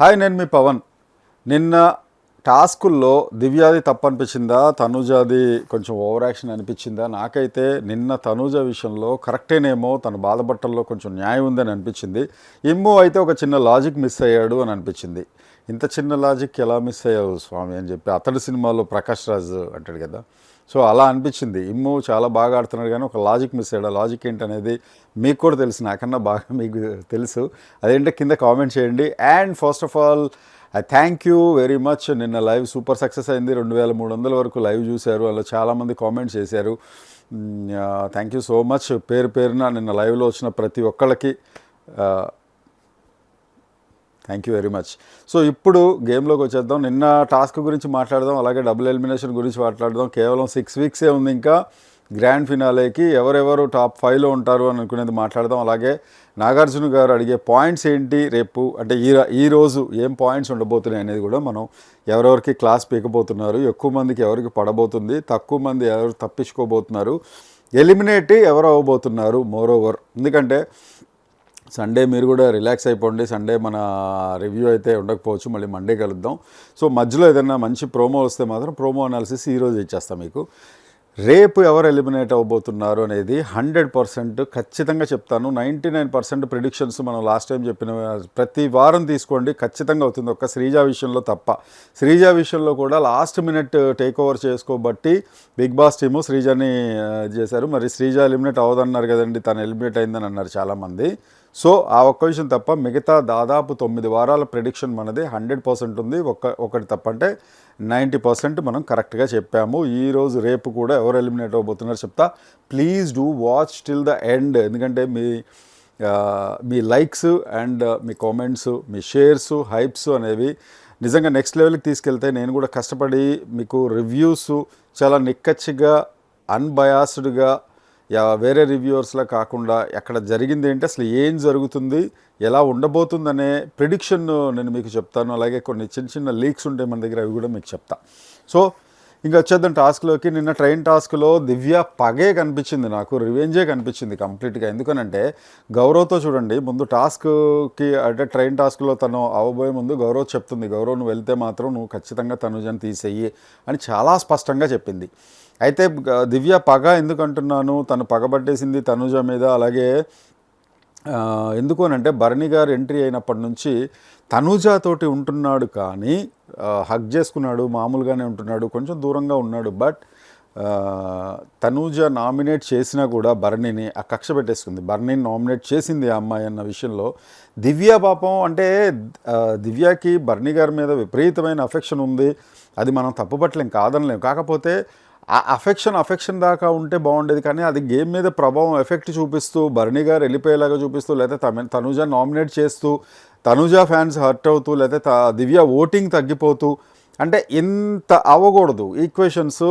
Hi నేను మీ పవన్. నిన్న టాస్కుల్లో దివ్యాది తప్పనిపించిందా అనిపించిందా కొంచెం ఓవర్ యాక్షన్ అనిపించిందా? నాకైతే నిన్న తనుజ విషయంలో కరెక్టేనేమో తన బాధపట్టల్లో కొంచెం న్యాయం ఉందని అనిపించింది. ఇమ్ము అయితే ఒక చిన్న లాజిక్ మిస్ అయ్యాడు అని అనిపించింది. ఇంత చిన్న లాజిక్ ఎలా మిస్ అయ్యావు స్వామి అని చెప్పి అతడి సినిమాలో ప్రకాష్ రాజ్ అంటాడు కదా. సో అలా అనిపించింది. ఇమ్ము చాలా బాగా ఆడుతున్నాడు కానీ ఒక లాజిక్ మిస్ అయ్యాడు. లాజిక్ ఏంటనేది మీకు కూడా తెలుసు. నాకన్నా బాగా మీకు తెలుసు. అదేంటే కింద కామెంట్ చేయండి. And first of all I thank you very much. నిన్న లైవ్ సూపర్ సక్సెస్ అయింది. రెండు వేల మూడు వందల వరకు లైవ్ చూశారు. అలా చాలామంది కామెంట్స్ చేశారు. Thank you so much. పేరు పేరున నిన్న లైవ్లో వచ్చిన ప్రతి ఒక్కళ్ళకి thank you very much so ఇప్పుడు గేమ్లోకి వచ్చేద్దాం. నిన్న టాస్క్ గురించి మాట్లాడదాం అలాగే డబుల్ ఎలిమినేషన్ గురించి మాట్లాడదాం. కేవలం సిక్స్ వీక్సే ఉంది ఇంకా. గ్రాండ్ ఫినాలేకి ఎవరెవరు టాప్ ఫైవ్లో ఉంటారు అని అనుకునేది మాట్లాడదాం. అలాగే నాగార్జున గారు అడిగే పాయింట్స్ ఏంటి రేపు? అంటే ఈ ఈ రోజు ఏం పాయింట్స్ ఉండబోతున్నాయి అనేది కూడా మనం ఎవరెవరికి క్లాస్ పీకబోతున్నారు ఎక్కువ మందికి ఎవరికి పడబోతుంది తక్కువ మంది ఎవరు తప్పించుకోబోతున్నారు ఎలిమినేట్ ఎవరు అవ్వబోతున్నారు మోర్ ఓవర్ ఎందుకంటే సండే మీరు కూడా రిలాక్స్ అయిపోండి. సండే మన రివ్యూ అయితే ఉండకపోవచ్చు. మళ్ళీ మండే కలుద్దాం. సో మధ్యలో ఏదైనా మంచి ప్రోమో వస్తే మాత్రం ప్రోమో అనాలిసిస్ ఈరోజు ఇచ్చేస్తాం మీకు. రేపు ఎవరు ఎలిమినేట్ అవ్వబోతున్నారు అనేది హండ్రెడ్ పర్సెంట్ ఖచ్చితంగా చెప్తాను. నైంటీ నైన్ పర్సెంట్ ప్రిడిక్షన్స్ మనం లాస్ట్ టైం చెప్పిన ప్రతి వారం తీసుకోండి. ఖచ్చితంగా అవుతుంది. ఒక్క శ్రీజ విషయంలో తప్ప. శ్రీజ విషయంలో కూడా లాస్ట్ మినిట్ టేక్ ఓవర్ చేసుకోబట్టి బిగ్ బాస్ టీము శ్రీజని చేశారు. మరి శ్రీజ ఎలిమినేట్ అవ్వదన్నారు కదండి. తను ఎలిమినేట్ అయిందని అన్నారు చాలామంది. సో ఆ ఒక్క విషయం తప్ప మిగతా దాదాపు తొమ్మిది వారాల ప్రిడిక్షన్ మనది. హండ్రెడ్ పర్సెంట్ ఉంది. ఒక్క ఒకటి తప్ప అంటే నైంటీ పర్సెంట్ మనం కరెక్ట్గా చెప్పాము. ఈరోజు రేపు కూడా ఎవరు ఎలిమినేట్ అవ్వబోతున్నారు చెప్తా. Please do watch till the end ఎందుకంటే మీ మీ లైక్స్ అండ్ మీ కామెంట్స్ మీ షేర్స్ హైప్స్ అనేవి నిజంగా నెక్స్ట్ లెవెల్కి తీసుకెళ్తే నేను కూడా కష్టపడి మీకు రివ్యూస్ చాలా నిక్కచ్చిగా అన్బయాస్డ్గా వేరే రివ్యూవర్స్లా కాకుండా ఎక్కడ జరిగింది ఏంటి అసలు ఏం జరుగుతుంది ఎలా ఉండబోతుందనే ప్రిడిక్షన్ నేను మీకు చెప్తాను. అలాగే కొన్ని చిన్న చిన్న లీక్స్ ఉంటాయి మన దగ్గర అవి కూడా మీకు చెప్తా. సో ఇంకా వచ్చేద్దాం టాస్క్లోకి నిన్న ట్రైన్ టాస్క్లో దివ్య పగే కనిపించింది నాకు రివెంజే కనిపించింది కంప్లీట్గా ఎందుకనంటే గౌరవ్తో చూడండి ముందు టాస్క్కి అంటే ట్రైన్ టాస్క్లో తను అవ్వబోయే ముందు గౌరవ్ చెప్తుంది గౌరవ్ నువ్వు వెళ్తే మాత్రం నువ్వు ఖచ్చితంగా తనుజని తీసేయి అని చాలా స్పష్టంగా చెప్పింది. అయితే దివ్య పగ ఎందుకు అంటున్నాను తను పగబట్టేసింది తనుజ మీద. అలాగే ఎందుకోనంటే ఎందుకు అని అంటే భరణి గారు ఎంట్రీ అయినప్పటి నుంచి తనుజాతోటి ఉంటున్నాడు కానీ హగ్ చేసుకున్నాడు మామూలుగానే ఉంటున్నాడు కొంచెం దూరంగా ఉన్నాడు. బట్ తనూజ నామినేట్ చేసినా కూడా భరణిని ఆ కక్ష పెట్టేసుకుంది. భరణిని నామినేట్ చేసింది ఆ అమ్మాయి అన్న విషయంలో. దివ్య పాపం అంటే దివ్యకి భరణి గారి మీద విపరీతమైన అఫెక్షన్ ఉంది. అది మనం తప్పుపట్టలేం కాదనలేం. కాకపోతే ఆ అఫెక్షన్ అఫెక్షన్ దాకా ఉంటే బాగుండేది కానీ అది గేమ్ మీద ప్రభావం ఎఫెక్ట్ చూపిస్తూ భరణి గారు వెళ్ళిపోయేలాగా చూపిస్తూ లేకపోతే తమ తనుజ నామినేట్ చేస్తూ తనుజ ఫ్యాన్స్ హర్ట్ అవుతూ లేకపోతే త- దివ్య ఓటింగ్ తగ్గిపోతూ అంటే ఇంత అవ్వకూడదు. ఈక్వేషన్స్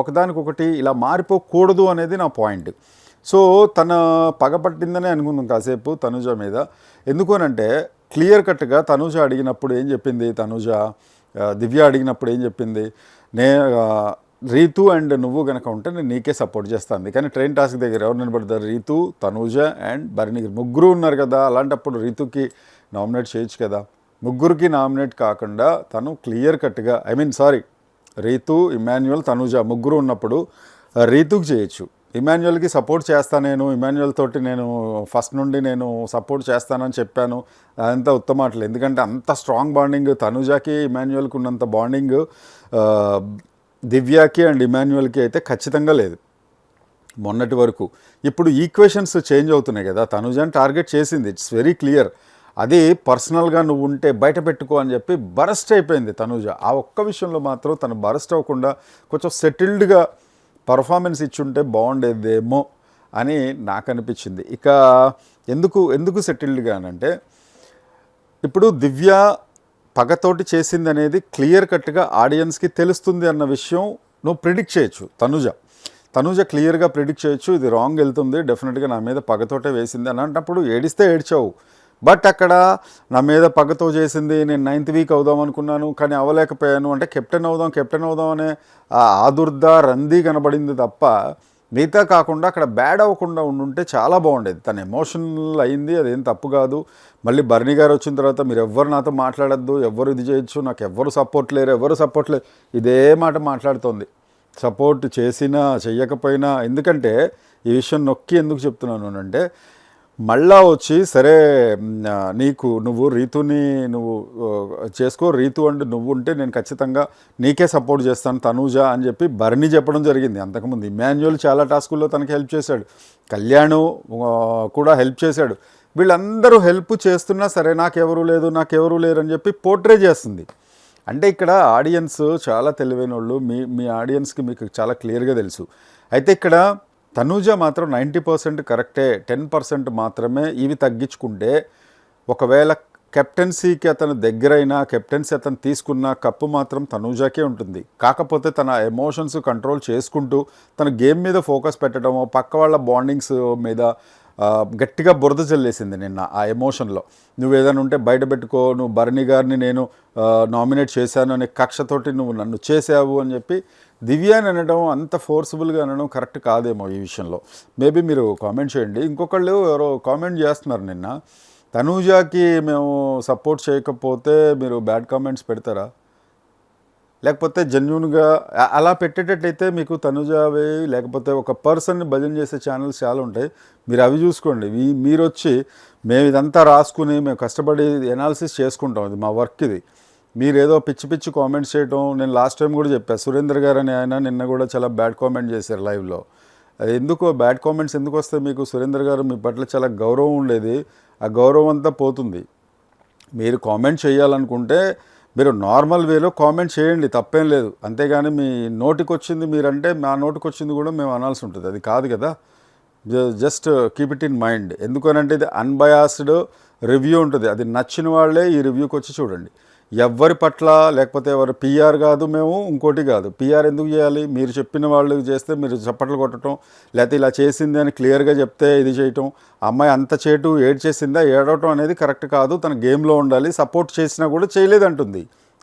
ఒకదానికొకటి ఇలా మారిపోకూడదు అనేది నా పాయింట్ సో తన పగపట్టిందనే అనుకుందాం కాసేపు తనుజ మీద. ఎందుకనంటే క్లియర్ కట్గా తనుజ అడిగినప్పుడు ఏం చెప్పింది? తనుజ దివ్య అడిగినప్పుడు ఏం చెప్పింది? నే రీతు అండ్ నువ్వు కనుక ఉంటే నేను నీకే సపోర్ట్ చేస్తాను కానీ ట్రైన్ టాస్క్ దగ్గర ఎవరు నిలబడతారు? రీతు తనూజ అండ్ భరణి ముగ్గురు ఉన్నారు కదా అలాంటప్పుడు రీతుకి నామినేట్ చేయొచ్చు కదా. ముగ్గురికి నామినేట్ కాకుండా తను క్లియర్ కట్గా I mean sorry Ritu Emmanuel Tanuja ముగ్గురు ఉన్నప్పుడు రీతుకు చేయొచ్చు. ఇమాన్యువల్కి సపోర్ట్ చేస్తాను నేను ఇమాన్యువల్ తోటి నేను ఫస్ట్ నుండి నేను సపోర్ట్ చేస్తానని చెప్పాను. అదంతా ఉత్తమాటలు ఎందుకంటే అంత స్ట్రాంగ్ బాండింగ్ తనుజాకి ఇమాన్యువల్కి ఉన్నంత బాండింగ్ దివ్యాకి అండ్ ఇమాన్యువల్కి అయితే ఖచ్చితంగా లేదు. మొన్నటి వరకు. ఇప్పుడు ఈక్వేషన్స్ చేంజ్ అవుతున్నాయి కదా. తనుజాని టార్గెట్ చేసింది. It's very clear. అది పర్సనల్గా నువ్వు ఉంటే బయట పెట్టుకో అని చెప్పి బరస్ట్ అయిపోయింది తనుజ. ఆ ఒక్క విషయంలో మాత్రం తను బరస్ట్ అవ్వకుండా కొంచెం సెటిల్డ్గా పర్ఫార్మెన్స్ ఇచ్చుంటే బాగుండేదేమో అని నాకు అనిపించింది. ఇక ఎందుకు ఎందుకు సెటిల్డ్గా అంటే ఇప్పుడు దివ్య పగతోటి చేసింది అనేది క్లియర్ కట్గా ఆడియన్స్కి తెలుస్తుంది అన్న విషయం నువ్వు ప్రిడిక్ట్ చేయొచ్చు తనుజ. తనుజ క్లియర్గా ప్రిడిక్ట్ చేయొచ్చు ఇది రాంగ్ వెళ్తుంది డెఫినెట్గా నా మీద పగతోటే వేసింది అని అంటప్పుడు ఏడిస్తే ఏడ్చావు. బట్ అక్కడ నా మీద పగతో చేసింది నేను నైన్త్ వీక్ అవుదాం అనుకున్నాను కానీ అవ్వలేకపోయాను అంటే కెప్టెన్ అవుదాం కెప్టెన్ అవుదాం అనే ఆదుర్ద రంది కనబడింది తప్ప మిగతా కాకుండా అక్కడ బ్యాడ్ అవ్వకుండా ఉండుంటే చాలా బాగుండేది. తను ఎమోషనల్ అయింది అదేం తప్పు కాదు. మళ్ళీ బర్నీ గారు వచ్చిన తర్వాత మీరు ఎవ్వరు నాతో మాట్లాడద్దు ఎవ్వరు ఇది చేయొచ్చు నాకు ఎవ్వరు సపోర్ట్ లేరు ఎవరు సపోర్ట్ లేరు. ఇదే మాట మాట్లాడుతోంది. సపోర్ట్ చేసినా చెయ్యకపోయినా ఎందుకంటే ఈ విషయం నొక్కి ఎందుకు చెప్తున్నాను అంటే మళ్ళా వచ్చి సరే నీకు నువ్వు రీతుని నువ్వు చేసుకో రీతు అంటే నువ్వు ఉంటే నేను ఖచ్చితంగా నీకే సపోర్ట్ చేస్తాను తనూజ అని చెప్పి భరణి చెప్పడం జరిగింది. అంతకుముందు ఇమాన్యువల్ చాలా టాస్కుల్లో తనకి హెల్ప్ చేశాడు. కళ్యాణ్ కూడా హెల్ప్ చేశాడు. వీళ్ళందరూ హెల్ప్ చేస్తున్నా సరే నాకెవరూ లేదు నాకెవరూ లేరు అని చెప్పి పోర్ట్రే చేస్తుంది. అంటే ఇక్కడ ఆడియన్స్ చాలా తెలివైన వాళ్ళు మీ మీ ఆడియన్స్కి మీకు చాలా క్లియర్గా తెలుసు. అయితే ఇక్కడ తనూజ మాత్రం నైంటీ పర్సెంట్ కరెక్టే టెన్ పర్సెంట్ మాత్రమే ఇవి తగ్గించుకుంటే ఒకవేళ కెప్టెన్సీకి అతను దగ్గరైనా కెప్టెన్సీ అతను తీసుకున్న కప్పు మాత్రం తనూజాకే ఉంటుంది. కాకపోతే తన ఎమోషన్స్ కంట్రోల్ చేసుకుంటూ తన గేమ్ మీద ఫోకస్ పెట్టడము పక్క వాళ్ళ బాండింగ్స్ మీద గట్టిగా బురద చల్లేసింది నిన్న ఆ ఎమోషన్లో. నువ్వు ఏదైనా ఉంటే బయట పెట్టుకో నువ్వు భరణి గారిని నేను నామినేట్ చేశాను అనే కక్షతోటి నువ్వు నన్ను చేసావు అని చెప్పి దివ్యాని అనడం అంత ఫోర్సబుల్గా అనడం కరెక్ట్ కాదేమో ఈ విషయంలో. మేబీ మీరు కామెంట్ చేయండి. ఇంకొకళ్ళు ఎవరో కామెంట్ చేస్తున్నారు నిన్న. తనూజాకి మేము సపోర్ట్ చేయకపోతే మీరు బ్యాడ్ కామెంట్స్ పెడతారా? లేకపోతే జెన్యున్గా అలా పెట్టేటట్టయితే మీకు తనుజావి లేకపోతే ఒక పర్సన్ని భజన చేసే ఛానల్స్ చాలా ఉంటాయి. మీరు అవి చూసుకోండి. మీ- మీరు వచ్చి మేము ఇదంతా రాసుకుని మేము కష్టపడి ఎనాలిసిస్ చేసుకుంటాం. ఇది మా వర్క్ ఇది. మీరేదో పిచ్చి పిచ్చి కామెంట్స్ చేయటం నేను లాస్ట్ టైం కూడా చెప్పాను సురేందర్ గారు అని ఆయన నిన్న కూడా చాలా బ్యాడ్ కామెంట్ చేశారు లైవ్లో అది ఎందుకు బ్యాడ్ కామెంట్స్ ఎందుకు వస్తాయి మీకు? సురేందర్ గారు మీ పట్ల చాలా గౌరవం ఉండేది ఆ గౌరవం అంతా పోతుంది. మీరు కామెంట్ చేయాలనుకుంటే మీరు నార్మల్ వేలో కామెంట్ చేయండి తప్పేం లేదు. అంతేగాని మీ నోటికి వచ్చింది మీరంటే మా నోటికి వచ్చింది కూడా మేము అనాల్సి ఉంటుంది. అది కాదు కదా. Just keep it in mind ఎందుకనంటే ఇది అన్బయాస్డ్ రివ్యూ ఉంటుంది. అది నచ్చిన వాళ్ళే ఈ రివ్యూకి వచ్చి చూడండి. ఎవరి పట్ల లేకపోతే ఎవరు పిఆర్ కాదు మేము ఇంకోటి కాదు. పిఆర్ ఎందుకు చేయాలి? మీరు చెప్పిన వాళ్ళు చేస్తే మీరు చప్పట్లు కొట్టడం లేకపోతే ఇలా చేసింది అని క్లియర్గా చెప్తే ఇది చేయటం అమ్మాయి అంత చేటు ఏడ్ చేసిందా ఏడవటం అనేది కరెక్ట్ కాదు. తన గేమ్లో ఉండాలి సపోర్ట్ చేసినా కూడా చేయలేదంటుంది.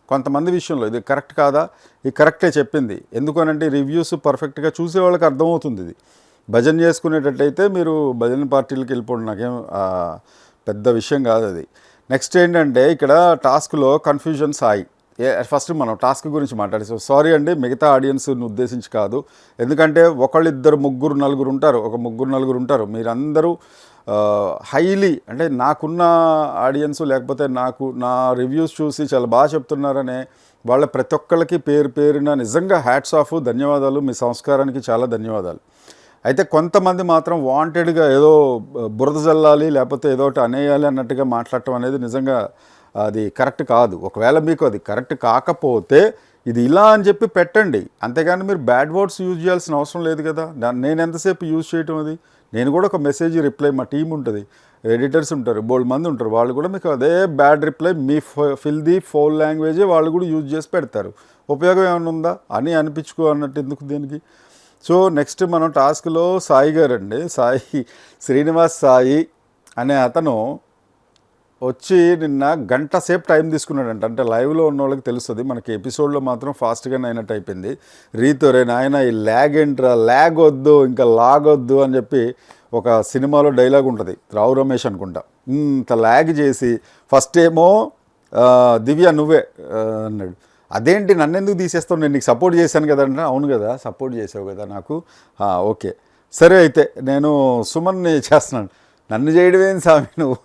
కొంతమంది విషయంలో ఇది కరెక్ట్ కాదా? ఇది కరెక్టే చెప్పింది. ఎందుకనంటే రివ్యూస్ పర్ఫెక్ట్గా చూసే వాళ్ళకి అర్థమవుతుంది ఇది. భజన చేసుకునేటట్టయితే మీరు భజన పార్టీలకు వెళ్ళిపోండి నాకేం పెద్ద విషయం కాదు అది. నెక్స్ట్ ఏంటంటే ఇక్కడ టాస్క్లో కన్ఫ్యూజన్ సాయి. ఫస్ట్ మనం టాస్క్ గురించి మాట్లాడేసాం సారీ అండి మిగతా ఆడియన్స్ని ఉద్దేశించి కాదు. ఎందుకంటే ఒకళ్ళిద్దరు ముగ్గురు నలుగురు ఉంటారు. ఒక ముగ్గురు నలుగురు ఉంటారు. మీరందరూ హైలీ అంటే నాకున్న ఆడియన్స్ లేకపోతే నాకు నా రివ్యూస్ చూసి చాలా బాగా చెప్తున్నారనే వాళ్ళ ప్రతి ఒక్కళ్ళకి పేరు పేరున నిజంగా హ్యాట్స్ ఆఫ్ ధన్యవాదాలు. మీ సంస్కారానికి చాలా ధన్యవాదాలు. అయితే కొంతమంది మాత్రం వాంటెడ్గా ఏదో బురద జల్లాలి లేకపోతే ఏదో ఒకటి అనేయాలి అన్నట్టుగా మాట్లాడటం అనేది నిజంగా అది కరెక్ట్ కాదు. ఒకవేళ మీకు అది కరెక్ట్ కాకపోతే ఇది ఇలా అని చెప్పి పెట్టండి. అంతేగాని మీరు బ్యాడ్ వర్డ్స్ యూజ్ చేయాల్సిన అవసరం లేదు కదా. నేను ఎంతసేపు యూజ్ చేయటం అది? నేను కూడా ఒక మెసేజ్ రిప్లై మా టీం ఉంటుంది. ఎడిటర్స్ ఉంటారు బోల్డ్ మంది ఉంటారు. వాళ్ళు కూడా మీకు అదే బ్యాడ్ రిప్లై మీ ఫిల్ ది ఫోల్ లాంగ్వేజే వాళ్ళు కూడా యూజ్ చేసి పెడతారు. ఉపయోగం ఏమైనా ఉందా? అని అనిపించుకో అన్నట్టు ఎందుకు దీనికి? సో నెక్స్ట్ మనం టాస్క్లో సాయి గారు అండి సాయి శ్రీనివాస్ సాయి అనే అతను వచ్చి నిన్న గంట సేపు టైం తీసుకున్నాడంట. అంటే లైవ్లో ఉన్న వాళ్ళకి తెలుస్తుంది. మనకి ఎపిసోడ్లో మాత్రం ఫాస్ట్గానే అయినట్టు అయిపోయింది రీతోరే నాయన ఈ ల్యాగ్ ఏంట్రా? ల్యాగ్ వద్దు ఇంకా లాగ్ వద్దు అని చెప్పి ఒక సినిమాలో డైలాగ్ ఉంటుంది. రావు రమేష్ అనుకుంటా. ఇంత ల్యాగ్ చేసి ఫస్ట్ ఏమో దివ్య నువ్వే అన్నాడు. అదేంటి నన్ను ఎందుకు తీసేస్తావు? నేను నీకు సపోర్ట్ చేశాను కదా అంటే అవును కదా సపోర్ట్ చేసావు కదా నాకు. ఓకే. సరే అయితే నేను సుమన్ని చేస్తున్నాను. నన్ను చేయడం ఏంది స్వామి నువ్వు?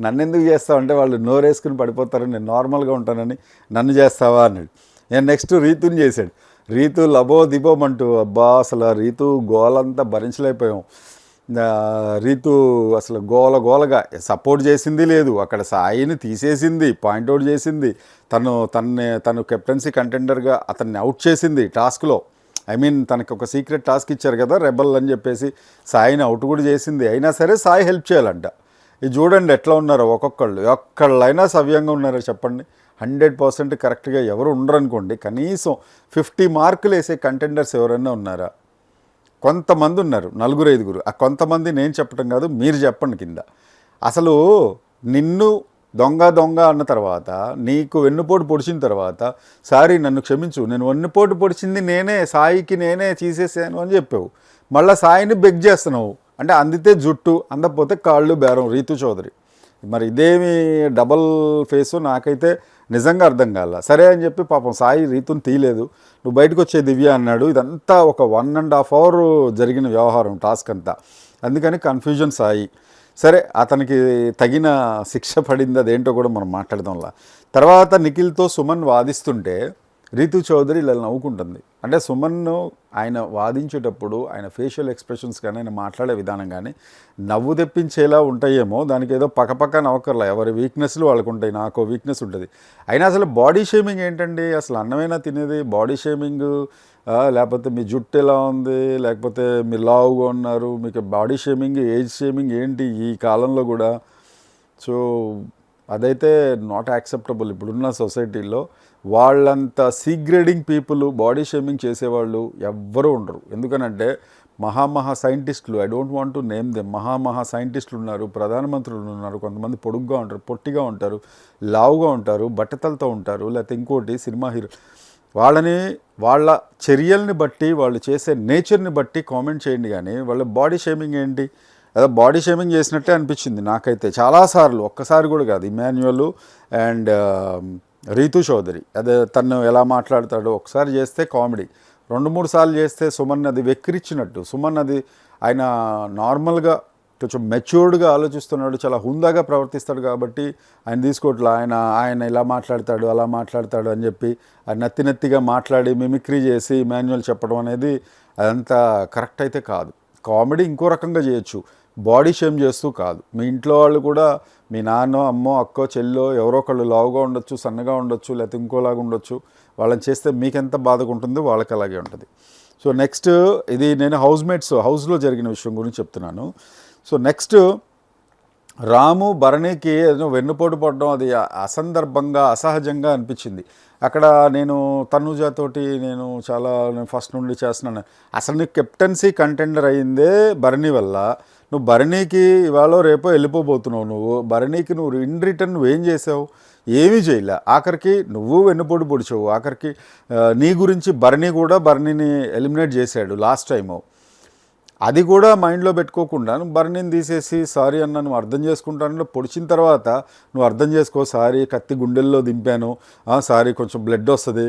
నన్ను ఎందుకు చేస్తావు? అంటే వాళ్ళు నోరేసుకుని పడిపోతారు నేను నార్మల్గా ఉంటానని నన్ను చేస్తావా అన్నాడు. నేను నెక్స్ట్ రీతుని చేశాడు. రీతు లబో దిబోమంటూ అబ్బా అసలు ఆ రీతు గోలంతా భరించలేకపోయాం. రీతు అసలు గోల గోలగా సపోర్ట్ చేసింది లేదు. అక్కడ సాయిని తీసేసింది పాయింట్అవుట్ చేసింది. తను తన్ని తను కెప్టెన్సీ కంటెండర్గా అతన్ని అవుట్ చేసింది టాస్క్లో. ఐ మీన్ తనకి ఒక సీక్రెట్ టాస్క్ ఇచ్చారు కదా రెబల్ అని చెప్పేసి సాయిని అవుట్ కూడా చేసింది. అయినా సరే సాయి హెల్ప్ చేయాలంట. ఇది చూడండి ఎట్లా ఉన్నారో ఒక్కొక్కళ్ళు. ఒక్కళ్ళైనా సవ్యంగా ఉన్నారో చెప్పండి. హండ్రెడ్ పర్సెంట్ కరెక్ట్గా ఎవరు ఉండరు అనుకోండి కనీసం ఫిఫ్టీ మార్కులు వేసే కంటెండర్స్ ఎవరైనా ఉన్నారా? కొంతమంది ఉన్నారు నలుగురు ఐదుగురు. ఆ కొంతమంది నేను చెప్పటం కాదు మీరు చెప్పండి కింద. అసలు నిన్ను దొంగ దొంగ అన్న తర్వాత నీకు వెన్నుపోటు పొడిచిన తర్వాత సారీ నన్ను క్షమించు నేను వెన్నుపోటు పొడిచింది నేనే సాయికి నేనే తీసేసాను అని చెప్పావు. మళ్ళీ సాయిని బెగ్ చేస్తున్నావు. అంటే అందితే జుట్టు అందకపోతే కాళ్ళు బేరం రీతు చౌదరి. మరి ఇదేమి డబల్ ఫేసు నాకైతే నిజంగా అర్థం కాల. సరే అని చెప్పి పాపం సాయి రీతుని తీయలేదు. నువ్వు బయటకు వచ్చే దివ్య అన్నాడు. ఇదంతా ఒక వన్ అండ్ హాఫ్ అవర్ జరిగిన వ్యవహారం టాస్క్ అంతా. అందుకని కన్ఫ్యూజన్ సాయి. సరే అతనికి తగిన శిక్ష పడింది అదేంటో కూడా మనం మాట్లాడదాంలా. తర్వాత నిఖిల్తో సుమన్ వాదిస్తుంటే రీతు చౌదరి ఇలా నవ్వుకుంటుంది. అంటే సుమన్ను ఆయన వాదించేటప్పుడు ఆయన ఫేషియల్ ఎక్స్ప్రెషన్స్ కానీ ఆయన మాట్లాడే విధానం కానీ నవ్వు తెప్పించేలా ఉంటాయేమో. దానికి ఏదో పక్కపక్క నవ్వకర్లా ఎవరి వీక్నెస్లు వాళ్ళకు ఉంటాయి. నాకు వీక్నెస్ ఉంటుంది. అయినా అసలు బాడీ షేమింగ్ ఏంటండి? అసలు అన్నమైనా తినేది? బాడీ షేమింగ్ లేకపోతే మీ జుట్టు ఎలా ఉంది? లేకపోతే మీరు లావుగా ఉన్నారు? మీకు బాడీ షేమింగ్ ఏజ్ షేమింగ్ ఏంటి ఈ కాలంలో కూడా? సో అదైతే నాట్ యాక్సెప్టబుల్ ఇప్పుడున్న సొసైటీలో వాళ్ళంత సీగ్రేడింగ్ పీపుల్ బాడీ షేమింగ్ చేసేవాళ్ళు ఎవ్వరూ ఉండరు. ఎందుకనంటే మహామహా సైంటిస్టులు I don't want to name them మహామహా సైంటిస్టులు ఉన్నారు ప్రధానమంత్రులు ఉన్నారు కొంతమంది పొడుగ్గా ఉంటారు పొట్టిగా ఉంటారు లావుగా ఉంటారు బట్టతలతో ఉంటారు లేకపోతే ఇంకోటి సినిమా హీరో. వాళ్ళని వాళ్ళ చర్యల్ని బట్టి వాళ్ళు చేసే నేచర్ని బట్టి కామెంట్ చేయండి కానీ వాళ్ళ బాడీ షేమింగ్ ఏంటి? అదే బాడీ షేమింగ్ చేసినట్టే అనిపించింది నాకైతే. చాలాసార్లు ఒక్కసారి కూడా కాదు. Emmanuel and Ritu Chowdary. అదే తను ఎలా మాట్లాడతాడో ఒకసారి చేస్తే కామెడీ. రెండు మూడు సార్లు చేస్తే సుమన్ అది వెక్కిరిచ్చినట్టు. సుమన్ అది ఆయన నార్మల్గా కొంచెం మెచ్యూర్డ్గా ఆలోచిస్తున్నాడు. చాలా హుందాగా ప్రవర్తిస్తాడు కాబట్టి ఆయన తీసుకోవట్లే ఆయన ఆయన ఇలా మాట్లాడతాడు అలా మాట్లాడతాడు అని చెప్పి ఆయన నత్తి నత్తిగా మాట్లాడి మిమిక్రీ చేసి మాన్యువల్ చెప్పడం అనేది అదంతా కరెక్ట్ అయితే కాదు. కామెడీ ఇంకో రకంగా చేయొచ్చు. బాడీ షేమ్ చేస్తూ కాదు. మీ ఇంట్లో వాళ్ళు కూడా మీ నాన్నో అమ్మో అక్కో చెల్లో ఎవరో ఒకళ్ళు లావుగా ఉండొచ్చు సన్నగా ఉండొచ్చు లేకపోతే ఇంకోలాగా ఉండొచ్చు వాళ్ళని చేస్తే మీకెంత బాధగా ఉంటుందో వాళ్ళకి అలాగే ఉంటుంది. సో నెక్స్ట్ ఇది నేను హౌస్ మేట్స్ హౌస్లో జరిగిన విషయం గురించి చెప్తున్నాను. సో నెక్స్ట్ రాము భరణికి ఏదో వెన్నుపోటు పడడం అది అసందర్భంగా అసహజంగా అనిపించింది. అక్కడ నేను తనుజాతోటి నేను చాలా ఫస్ట్ నుండి చేస్తున్నాను. అసలు కెప్టెన్సీ కంటెండర్ అయిందే భరణి వల్ల. నువ్వు భరణీకి ఇవాళ రేపో వెళ్ళిపోబోతున్నావు నువ్వు. భరణీకి నువ్వు ఇన్ రిటర్న్ నువ్వేం చేసావు? ఏమీ చేయలే. ఆఖరికి నువ్వు వెన్నుపోటు పొడిచావు. ఆఖరికి నీ గురించి భరణి కూడా భరణిని ఎలిమినేట్ చేశాడు లాస్ట్ టైము అది కూడా మైండ్లో పెట్టుకోకుండా నువ్వు బర్నీని తీసేసి సారీ అన్న నువ్వు అర్థం చేసుకుంటాను పొడిచిన తర్వాత నువ్వు అర్థం చేసుకో సారీ కత్తి గుండెల్లో దింపాను. సారీ కొంచెం బ్లడ్ వస్తుంది.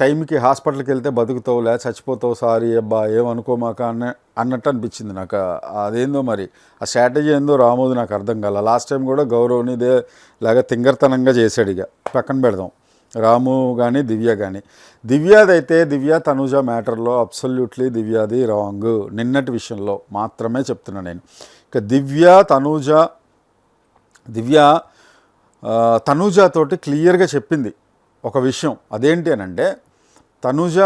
టైంకి హాస్పిటల్కి వెళ్తే బతుకుతావు లే చచ్చిపోతావు. సారీ అబ్బా ఏమనుకోమాక అనే అన్నట్టు అనిపించింది నాకు. అదేందో మరి ఆ స్ట్రాటజీ ఏందో రామోది నాకు అర్థం కాల. లాస్ట్ టైం కూడా గౌరవ్ని ఇదే లాగా తింగర్తనంగా చేశాడు ఇక. పక్కన పెడదాం. రాము కానీ దివ్య కానీ దివ్యాదైతే దివ్య తనుజ మ్యాటర్లో అబ్సల్యూట్లీ దివ్యాది రాంగ్. నిన్నటి విషయంలో మాత్రమే చెప్తున్నా నేను. ఇక దివ్య తనుజ దివ్య తనుజతోటి క్లియర్గా చెప్పింది ఒక విషయం. అదేంటి అని అంటే తనుజ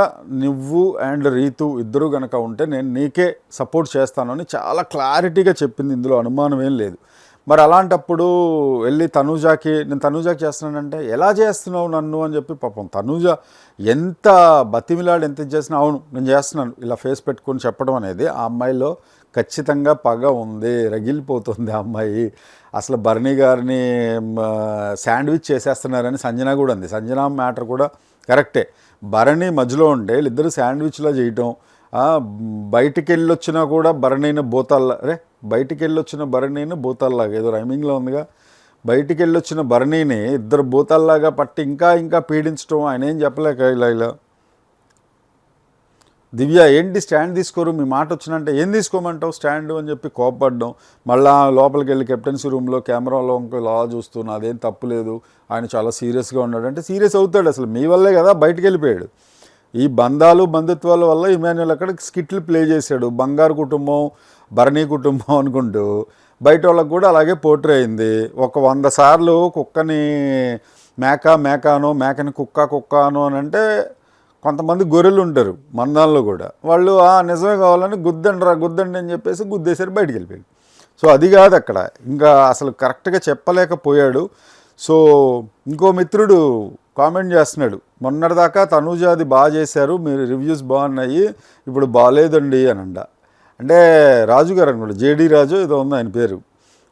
నువ్వు అండ్ రీతు ఇద్దరు గనక ఉంటే నేను నీకే సపోర్ట్ చేస్తానని చాలా క్లారిటీగా చెప్పింది. ఇందులో అనుమానం ఏం లేదు. మరి అలాంటప్పుడు వెళ్ళి తనూజాకి నేను తనూజాకి చేస్తున్నానంటే ఎలా చేస్తున్నావు నన్ను అని చెప్పి పాపం తనూజ ఎంత బతిమిలాడు ఎంత చేసినా అవును నేను చేస్తున్నాను ఇలా ఫేస్ పెట్టుకొని చెప్పడం అనేది ఆ అమ్మాయిలో ఖచ్చితంగా పగ ఉంది రగిలిపోతుంది ఆ అమ్మాయి. అసలు భరణి గారిని శాండ్విచ్ చేసేస్తున్నారని సంజన కూడా ఉంది. సంజన మ్యాటర్ కూడా కరెక్టే. భరణి మధ్యలో ఉంటే వీళ్ళిద్దరు శాండ్విచ్లా చేయటం బయటికి వెళ్ళొచ్చినా కూడా భరణిని బోతాల్లా రే బయటికి వెళ్ళొచ్చిన భరణిని బోతాల్లాగా ఏదో రైమింగ్లో ఉందిగా. బయటికి వెళ్ళొచ్చిన భరణిని ఇద్దరు బోతాల్లాగా పట్టి ఇంకా ఇంకా పీడించడం ఆయన ఏం చెప్పలేక ఇలా ఇలా. దివ్య ఏంటి స్టాండ్ తీసుకోరు? మీ మాట వచ్చినంటే ఏం తీసుకోమంటావు? స్టాండ్ అని చెప్పి కోపడ్డం మళ్ళా లోపలికి వెళ్ళి కెప్టెన్సీ రూమ్లో కెమెరాలో ఇంకో లా చూస్తూ నాదేం తప్పులేదు ఆయన చాలా సీరియస్గా ఉన్నాడు. అంటే సీరియస్ అవుతాడు అసలు. మీ వల్లే కదా బయటికి వెళ్ళిపోయాడు. ఈ బంధాలు బంధుత్వాల వల్ల ఇమాన్యుల్ అక్కడ స్కిట్లు ప్లే చేశాడు. బంగారు కుటుంబం భరణి కుటుంబం అనుకుంటూ బయట వాళ్ళకు కూడా అలాగే పోర్ట్రే అయింది. ఒక వంద సార్లు కుక్కని మేక మేకాను మేకని కుక్క కుక్కాను అని అంటే కొంతమంది గొర్రెలు ఉంటారు మందాల్లో కూడా. వాళ్ళు ఆ నిజమే కావాలని గుద్దండి రా గుద్దండి అని చెప్పేసి గుద్దేశారు బయటికి వెళ్ళిపోయాడు. సో అది కాదు అక్కడ. ఇంకా అసలు కరెక్ట్గా చెప్పలేకపోయాడు. సో ఇంకో మిత్రుడు కామెంట్ చేస్తున్నాడు మొన్నటిదాకా తనూజాది బాగా చేశారు మీరు రివ్యూస్ బాగున్నాయి ఇప్పుడు బాగాలేదండి అని అండ అంటే రాజుగారు అనుకోండి జేడీ రాజు ఏదో ఉంది ఆయన పేరు.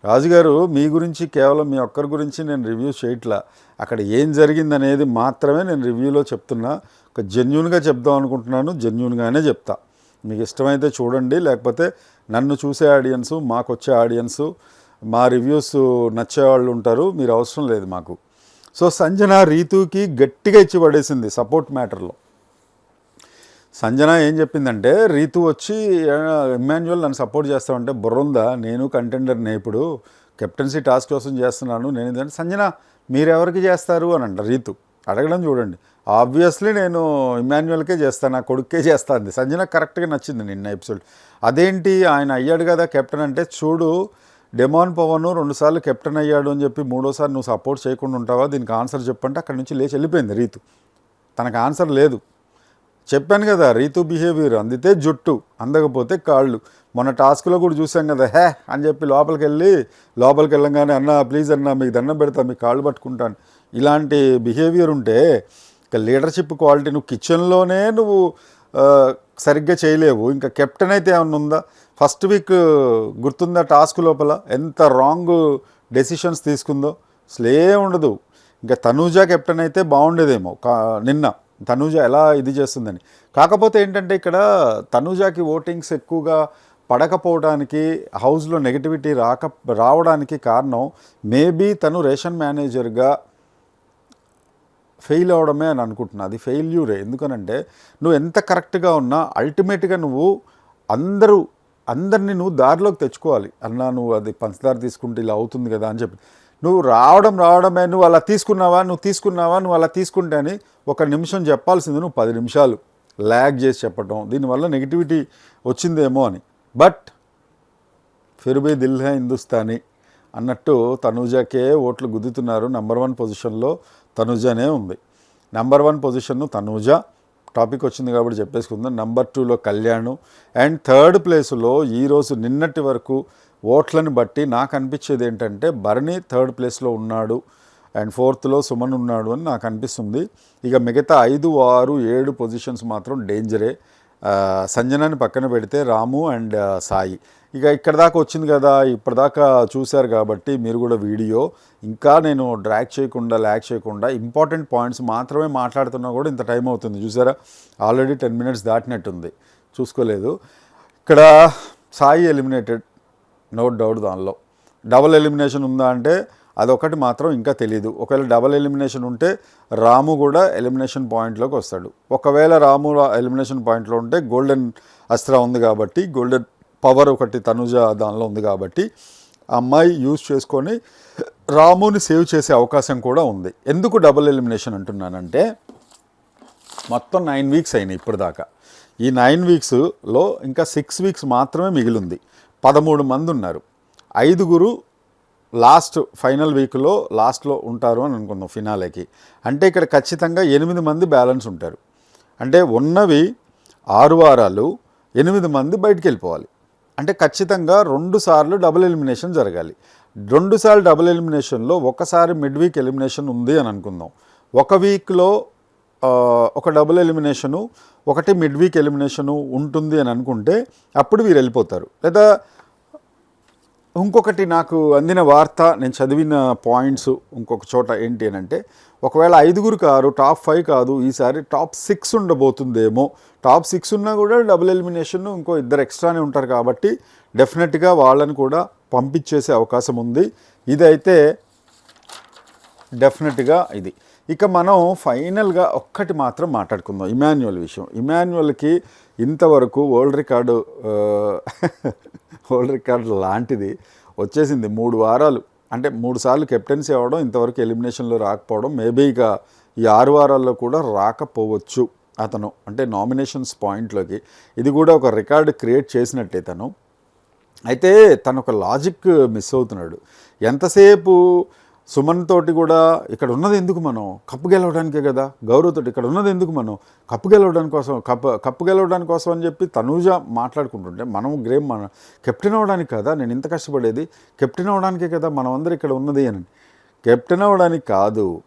రాజుగారు మీ గురించి కేవలం మీ ఒక్కరి గురించి నేను రివ్యూ చేయట్లా. అక్కడ ఏం జరిగిందనేది మాత్రమే నేను రివ్యూలో చెప్తున్నా. ఒక జెన్యున్గా చెప్దాం అనుకుంటున్నాను. జెన్యున్గానే చెప్తా. మీకు ఇష్టమైతే చూడండి లేకపోతే నన్ను చూసే ఆడియన్స్ మాకు వచ్చే ఆడియన్స్ మా రివ్యూస్ నచ్చే వాళ్ళు ఉంటారు మీరు అవసరం లేదు మాకు. సో సంజన రీతుకి గట్టిగా ఇచ్చి పడేసింది సపోర్ట్ మ్యాటర్లో సంజన ఏం చెప్పిందంటే రీతు వచ్చి ఇమాన్యువల్ నన్ను సపోర్ట్ చేస్తామంటే బుర్రుందా నేను కంటెండర్ని ఇప్పుడు. కెప్టెన్సీ టాస్క్ కోసం చేస్తున్నాను. నేను ఏంటంటే సంజన మీరెవరికి చేస్తారు? అని అంట రీతు. అడగడం చూడండి. ఆబ్వియస్లీ నేను ఇమాన్యువల్కే చేస్తాను నా కొడుకే చేస్తాను సంజన కరెక్ట్గా నచ్చింది నిన్న ఎపిసోడ్. అదేంటి ఆయన అయ్యాడు కదా కెప్టెన్ అంటే చూడు డెమాన్ పవన్ రెండుసార్లు కెప్టెన్ అయ్యాడు అని చెప్పి మూడోసారి నువ్వు సపోర్ట్ చేయకుండా ఉంటావా? దీనికి ఆన్సర్ చెప్పంటే అక్కడి నుంచి లేచి వెళ్ళిపోయింది రీతు. తనకు ఆన్సర్ లేదు. చెప్పాను కదా రీతు బిహేవియర్ అందితే జుట్టు అందకపోతే కాళ్ళు. మొన్న టాస్క్లో కూడా చూసాం కదా హే అని చెప్పి లోపలికి వెళ్ళి లోపలికి వెళ్ళంగానే అన్న ప్లీజ్ అన్న మీకు దండం పెడతా మీకు కాళ్ళు పట్టుకుంటాను. ఇలాంటి బిహేవియర్ ఉంటే లీడర్షిప్ క్వాలిటీ నువ్వు కిచెన్లోనే నువ్వు సరిగ్గా చేయలేవు. ఇంకా కెప్టెన్ అయితే ఏమన్నా ఉందా? ఫస్ట్ వీక్ గుర్తుందా టాస్క్ లోపల? ఎంత రాంగ్ డెసిషన్స్ తీసుకుందో? స్లే ఉండదు. ఇంకా తనూజ కెప్టెన్ అయితే బాగుండేదేమో. కా నిన్న తనూజ ఎలా ఇది చేస్తుందని. కాకపోతే ఏంటంటే ఇక్కడ తనూజాకి ఓటింగ్స్ ఎక్కువగా పడకపోవడానికి హౌస్లో నెగిటివిటీ రాక రావడానికి కారణం మేబీ తను రేషన్ మేనేజర్గా ఫెయిల్ అవడమే అని అనుకుంటున్నా. అది ఫెయిల్యూరే. ఎందుకనంటే నువ్వు ఎంత కరెక్ట్గా ఉన్నా అల్టిమేట్గా నువ్వు అందరూ అందరినీ నువ్వు దారిలోకి తెచ్చుకోవాలి. అన్నా నువ్వు అది పంచదార తీసుకుంటే ఇలా అవుతుంది కదా అని చెప్పి. నువ్వు రావడం రావడమే నువ్వు అలా తీసుకున్నావా నువ్వు తీసుకున్నావా నువ్వు అలా తీసుకుంటే అని ఒక నిమిషం చెప్పాల్సింది నువ్వు పది నిమిషాలు. ల్యాగ్ చేసి చెప్పటం. దీనివల్ల నెగిటివిటీ వచ్చిందేమో అని. బట్ ఫిర్బీ దిల్హా హిందుస్థానీ అన్నట్టు తనూజాకే ఓట్లు గుద్దుతున్నారు నెంబర్ వన్ పొజిషన్లో. తనూజానే ఉంది. Number one position Tanuja. Topic వచ్చింది కాబట్టి చెప్పేసుకుందాం. నెంబర్ టూలో కళ్యాణ్. అండ్ థర్డ్ ప్లేస్లో ఈరోజు నిన్నటి వరకు ఓట్లను బట్టి నాకు అనిపించేది ఏంటంటే భరణి థర్డ్ ప్లేస్లో ఉన్నాడు. అండ్ ఫోర్త్లో సుమన్ ఉన్నాడు అని నాకు అనిపిస్తుంది. ఇక మిగతా ఐదు ఆరు ఏడు పొజిషన్స్ మాత్రం డేంజరే సంజనాన్ని పక్కన పెడితే రాము అండ్ సాయి. ఇక ఇక్కడ దాకా వచ్చింది కదా ఇప్పటిదాకా చూశారు కాబట్టి మీరు కూడా వీడియో. ఇంకా నేను డ్రాక్ చేయకుండా ల్యాక్ చేయకుండా ఇంపార్టెంట్ పాయింట్స్ మాత్రమే మాట్లాడుతున్నా కూడా ఇంత టైం అవుతుంది. చూసారా? ఆల్రెడీ టెన్ మినిట్స్ దాటినట్టుంది. చూసుకోలేదు. ఇక్కడ సాయి ఎలిమినేటెడ్ నో డౌట్ దానిలో. డబుల్ ఎలిమినేషన్ ఉందా అంటే అదొకటి మాత్రం ఇంకా తెలియదు ఒకవేళ డబల్ ఎలిమినేషన్ ఉంటే రాము కూడా ఎలిమినేషన్ పాయింట్లోకి వస్తాడు. ఒకవేళ రాము ఎలిమినేషన్ పాయింట్లో ఉంటే గోల్డెన్ అస్త్ర ఉంది కాబట్టి గోల్డెన్ పవర్ ఒకటి తనుజ దానిలో ఉంది కాబట్టి ఆ అమ్మాయి యూజ్ చేసుకొని రాముని సేవ్ చేసే అవకాశం కూడా ఉంది. ఎందుకు డబుల్ ఎలిమినేషన్ అంటున్నానంటే మొత్తం నైన్ వీక్స్ అయినాయి ఇప్పటిదాకా. దాకా ఈ నైన్ వీక్స్లో ఇంకా సిక్స్ వీక్స్ మాత్రమే మిగిలింది. పదమూడు మంది ఉన్నారు. ఐదుగురు లాస్ట్ ఫైనల్ వీక్లో లాస్ట్లో ఉంటారు అని అనుకుందాం ఫినాలేకి. అంటే ఇక్కడ ఖచ్చితంగా ఎనిమిది మంది బ్యాలెన్స్ ఉంటారు. అంటే ఉన్నవి ఆరు వారాలు ఎనిమిది మంది బయటికి వెళ్ళిపోవాలి. అంటే ఖచ్చితంగా రెండు సార్లు డబుల్ ఎలిమినేషన్ జరగాలి. రెండు సార్లు డబుల్ ఎలిమినేషన్లో ఒకసారి మిడ్ వీక్ ఎలిమినేషన్ ఉంది అని అనుకుందాం. ఒక వీక్లో ఒక డబుల్ ఎలిమినేషను ఒకటి మిడ్ వీక్ ఎలిమినేషను ఉంటుంది అని అనుకుంటే అప్పుడు వీరు వెళ్ళిపోతారు. లేదా ఇంకొకటి నాకు అందిన వార్త నేను చదివిన పాయింట్స్ ఇంకొక చోట ఏంటి అని అంటే ఒకవేళ ఐదుగురు కారు టాప్ ఫైవ్ కాదు ఈసారి టాప్ సిక్స్ ఉండబోతుందేమో. టాప్ సిక్స్ ఉన్నా కూడా డబుల్ ఎలిమినేషన్ ఇంకో ఇద్దరు ఎక్స్ట్రానే ఉంటారు కాబట్టి డెఫినెట్గా వాళ్ళని కూడా పంపించేసే అవకాశం ఉంది. ఇదైతే డెఫినెట్గా ఇది. ఇక మనం ఫైనల్గా ఒక్కటి మాత్రం మాట్లాడుకుందాం ఇమాన్యువల్ విషయం. ఇమాన్యువల్కి ఇంతవరకు వరల్డ్ రికార్డు వరల్డ్ రికార్డు లాంటిది వచ్చేసింది మూడు వారాలు. అంటే మూడు సార్లు కెప్టెన్సీ అవ్వడం ఇంతవరకు ఎలిమినేషన్లో రాకపోవడం మేబీ ఇక ఈ ఆరు వారాల్లో కూడా రాకపోవచ్చు అతను. అంటే నామినేషన్స్ పాయింట్లోకి. ఇది కూడా ఒక రికార్డు క్రియేట్ చేసినట్టే తను. అయితే తను ఒక లాజిక్ మిస్ అవుతున్నాడు. ఎంతసేపు సుమన్ తోటి కూడా ఇక్కడ ఉన్నది ఎందుకు మనం? కప్పు గెలవడానికే కదా. గౌరవ్తోటి ఇక్కడ ఉన్నది ఎందుకు మనం? కప్పు గెలవడానికి కోసం కప్పు కప్పు గెలవడానికి కోసం అని చెప్పి తనూజ మాట్లాడుకుంటుంటే మనం గ్రేమ్ మన కెప్టెన్ అవ్వడానికి కదా? నేను ఇంత కష్టపడేది. కెప్టెన్ అవ్వడానికే కదా మనం అందరూ ఇక్కడ ఉన్నది అని. కెప్టెన్ అవ్వడానికి కాదు.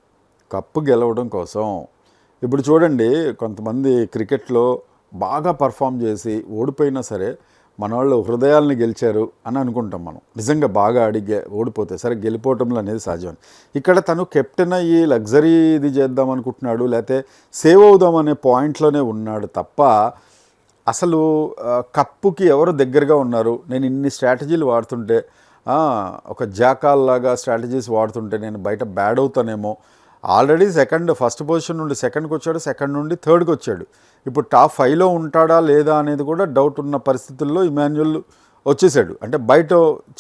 కప్పు గెలవడం కోసం. ఇప్పుడు చూడండి కొంతమంది క్రికెట్లో బాగా పర్ఫామ్ చేసి ఓడిపోయినా సరే మన వాళ్ళు హృదయాల్ని గెలిచారు అని అనుకుంటాం మనం. నిజంగా బాగా అడిగే ఓడిపోతే సరే గెలిపోవటంలో అనేది సహజం. ఇక్కడ తను కెప్టెన్ అయ్యి లగ్జరీ ఇది చేద్దాం అనుకుంటున్నాడు లేకపోతే సేవ్ అవుదాం అనే పాయింట్లోనే ఉన్నాడు తప్ప అసలు కప్పుకి ఎవరు దగ్గరగా ఉన్నారు? నేను ఇన్ని స్ట్రాటజీలు వాడుతుంటే ఒక జాకాల్ లాగా స్ట్రాటజీస్ వాడుతుంటే నేను బయట బ్యాడ్ అవుతానేమో ఆల్రెడీ సెకండ్ ఫస్ట్ పొజిషన్ నుండి సెకండ్కి వచ్చాడు సెకండ్ నుండి థర్డ్కి వచ్చాడు. ఇప్పుడు టాప్ ఫైవ్లో ఉంటాడా లేదా అనేది కూడా డౌట్ ఉన్న పరిస్థితుల్లో ఇమాన్యుల్ వచ్చేసాడు. అంటే బయట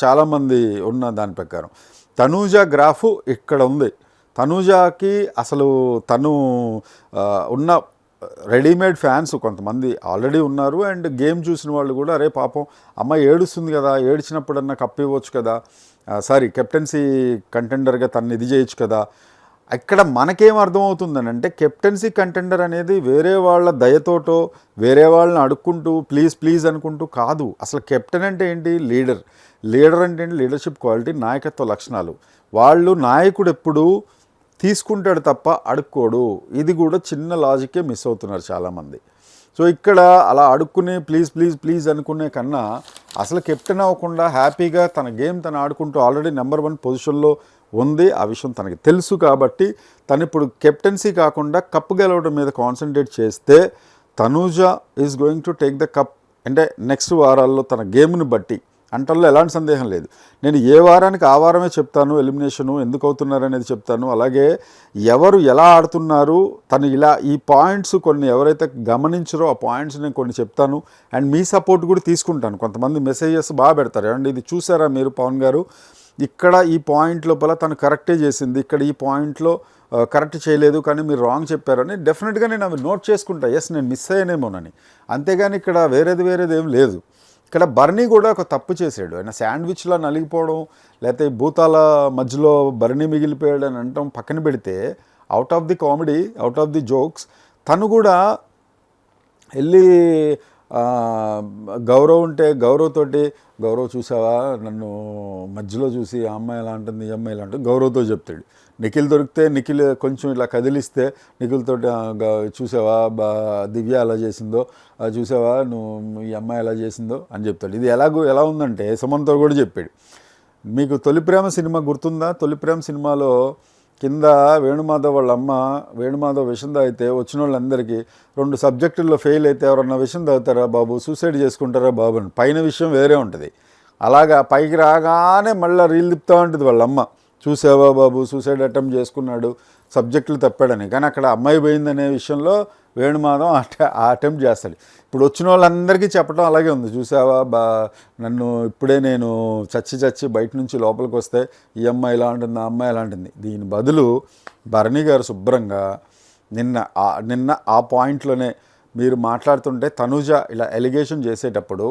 చాలామంది ఉన్న దాని ప్రకారం. తనూజ గ్రాఫ్ ఇక్కడ ఉంది. తనూజాకి అసలు తను ఉన్న రెడీమేడ్ ఫ్యాన్స్ కొంతమంది ఆల్రెడీ ఉన్నారు. అండ్ గేమ్ చూసిన వాళ్ళు కూడా అరే పాపం అమ్మాయి ఏడుస్తుంది కదా ఏడ్చినప్పుడన్నా కప్పివ్వచ్చు కదా సారీ కెప్టెన్సీ కంటెండర్గా తను ఇది చేయొచ్చు కదా ఇక్కడ మనకేం అర్థమవుతుందని అంటే కెప్టెన్సీ కంటెండర్ అనేది వేరే వాళ్ళ దయతోటో వేరే వాళ్ళని అడుక్కుంటూ ప్లీజ్ ప్లీజ్ అనుకుంటూ కాదు. అసలు కెప్టెన్ అంటే ఏంటి? లీడర్. లీడర్ అంటే ఏంటి? లీడర్షిప్ క్వాలిటీ నాయకత్వ లక్షణాలు. వాళ్ళు నాయకుడు ఎప్పుడు తీసుకుంటాడు తప్ప అడుక్కోడు. ఇది కూడా చిన్న లాజికే మిస్ అవుతున్నారు చాలామంది. సో ఇక్కడ అలా అడుక్కునే ప్లీజ్ ప్లీజ్ ప్లీజ్ అనుకునే కన్నా అసలు కెప్టెన్ అవ్వకుండా హ్యాపీగా తన గేమ్ తను ఆడుకుంటూ ఆల్రెడీ నెంబర్ వన్ పొజిషన్లో ఉంది. ఆ విషయం తనకి తెలుసు కాబట్టి తను ఇప్పుడు కెప్టెన్సీ కాకుండా కప్ గెలవడం మీద కాన్సన్ట్రేట్ చేస్తే Tanuja is going to take the cup అంటే నెక్స్ట్ వారాల్లో తన గేమ్ని బట్టి అంటల్లో ఎలాంటి సందేహం లేదు. నేను ఏ వారానికి ఆ వారమే చెప్తాను ఎలిమినేషను ఎందుకు అవుతున్నారు అనేది చెప్తాను. అలాగే ఎవరు ఎలా ఆడుతున్నారు తను ఇలా ఈ పాయింట్స్ కొన్ని ఎవరైతే గమనించరో ఆ పాయింట్స్ నేను కొన్ని చెప్తాను. అండ్ మీ సపోర్ట్ కూడా తీసుకుంటాను. కొంతమంది మెసేజెస్ బాగా పెడతారు. ఏమండి ఇది చూసారా మీరు పవన్ గారు? ఇక్కడ ఈ పాయింట్ లోపల తను కరెక్టే చేసింది. ఇక్కడ ఈ పాయింట్లో కరెక్ట్ చేయలేదు కానీ మీరు రాంగ్ చెప్పారని డెఫినెట్గా నేను అవి నోట్ చేసుకుంటా. ఎస్ నేను మిస్ అయ్యానేమోనని. అంతేగాని ఇక్కడ వేరేది వేరేది ఏం లేదు. ఇక్కడ బర్నీ కూడా ఒక తప్పు చేశాడు. ఆయన శాండ్విచ్లో నలిగిపోవడం లేకపోతే భూతాల మధ్యలో బర్నీ మిగిలిపోయాడు అని అంటాం పక్కన పెడితే out of the comedy out of the jokes తను కూడా వెళ్ళి గౌరవ్ ఉంటే గౌరవ్ తోటి గౌరవ్ చూసావా? నన్ను మధ్యలో చూసి ఆ అమ్మాయి ఎలా ఉంటుంది ఈ అమ్మాయి ఎలా ఉంటుంది? గౌరవ్తో చెప్తాడు. నిఖిల్ దొరికితే నిఖిల్ కొంచెం ఇలా కదిలిస్తే నిఖిల్తో చూసావా? బా దివ్య ఎలా చేసిందో? చూసావా? నువ్వు ఈ అమ్మాయి ఎలా చేసిందో? అని చెప్తాడు. ఇది ఎలాగో ఎలా ఉందంటే సుమంతో కూడా చెప్పాడు. మీకు తొలి ప్రేమ సినిమా గుర్తుందా? తొలి ప్రేమ సినిమాలో కింద వేణుమాధవ్ వాళ్ళ అమ్మ వేణుమాధవ్ విషం తాగితే వచ్చిన వాళ్ళందరికీ రెండు సబ్జెక్టుల్లో ఫెయిల్ అయితే ఎవరన్నా విషం తాగుతారా బాబు? సూసైడ్ చేసుకుంటారా బాబు అని. పైన విషయం వేరే ఉంటుంది. అలాగా పైకి రాగానే మళ్ళీ రీల్ తిప్పుతూ ఉంటుంది వాళ్ళ అమ్మ చూసావా బాబు సూసైడ్ అటెంప్ట్ చేసుకున్నాడు సబ్జెక్టులు తప్పాడని. కానీ అక్కడ అమ్మాయి పోయిందనే విషయంలో వేణుమాధవ్ ఆ అటెంప్ట్ చేస్తాడు. ఇప్పుడు వచ్చిన వాళ్ళందరికీ చెప్పడం అలాగే ఉంది. చూసావా బా నన్ను ఇప్పుడే నేను చచ్చి చచ్చి బయట నుంచి లోపలికి వస్తే ఈ అమ్మాయి ఇలా ఉంటుంది ఆ అమ్మాయి ఇలా ఉంటుంది దీని బదులు భరణి గారు శుభ్రంగా నిన్న ఆ నిన్న ఆ పాయింట్లోనే మీరు మాట్లాడుతుంటే తనుజ ఇలా ఎలిగేషన్ చేసేటప్పుడు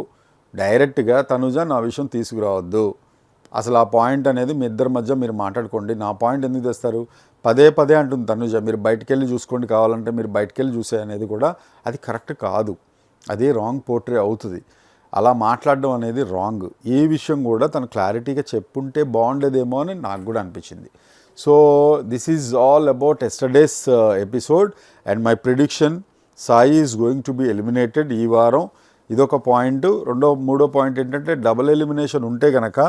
డైరెక్ట్గా తనుజ నా విషయం తీసుకురావద్దు. అసలు ఆ పాయింట్ అనేది మీ ఇద్దరి మధ్య మీరు మాట్లాడుకోండి. నా పాయింట్ ఎందుకు తెస్తారు? పదే పదే అంటుంది తనుజ మీరు బయటికి వెళ్ళి చూసుకోండి కావాలంటే మీరు బయటికి వెళ్ళి చూసే అనేది కూడా అది కరెక్ట్ కాదు. అది రాంగ్ పోర్ట్రే అవుతుంది. అలా మాట్లాడడం అనేది రాంగ్. ఏ విషయం కూడా తను క్లారిటీగా చెప్పుంటే బాగుండేదేమో అని నాకు కూడా అనిపించింది. So this is all about yesterday's uh, episode and my prediction Sai is going to be eliminated ఈ వారం. ఇదొక పాయింట్. రెండో మూడో పాయింట్ ఏంటంటే డబుల్ ఎలిమినేషన్ ఉంటే కనుక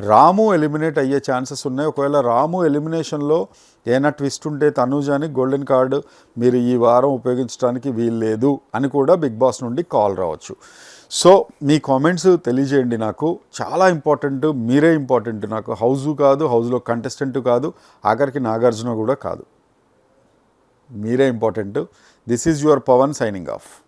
రాము ఎలిమినేట్ అయ్యే ఛాన్సెస్ ఉన్నాయి. ఒకవేళ రాము ఎలిమినేషన్లో ఏమైనా ట్విస్ట్ ఉంటే తనూజాని గోల్డెన్ కార్డు మీరు ఈ వారం ఉపయోగించడానికి వీల్లేదు అని కూడా బిగ్ బాస్ నుండి కాల్ రావచ్చు. సో మీ కామెంట్స్ తెలియజేయండి నాకు. చాలా ఇంపార్టెంట్ మీరే ఇంపార్టెంట్ నాకు. హౌజు కాదు హౌస్లో కంటెస్టెంట్ కాదు ఆఖరికి నాగార్జున కూడా కాదు. మీరే important. This is your Pavan signing off.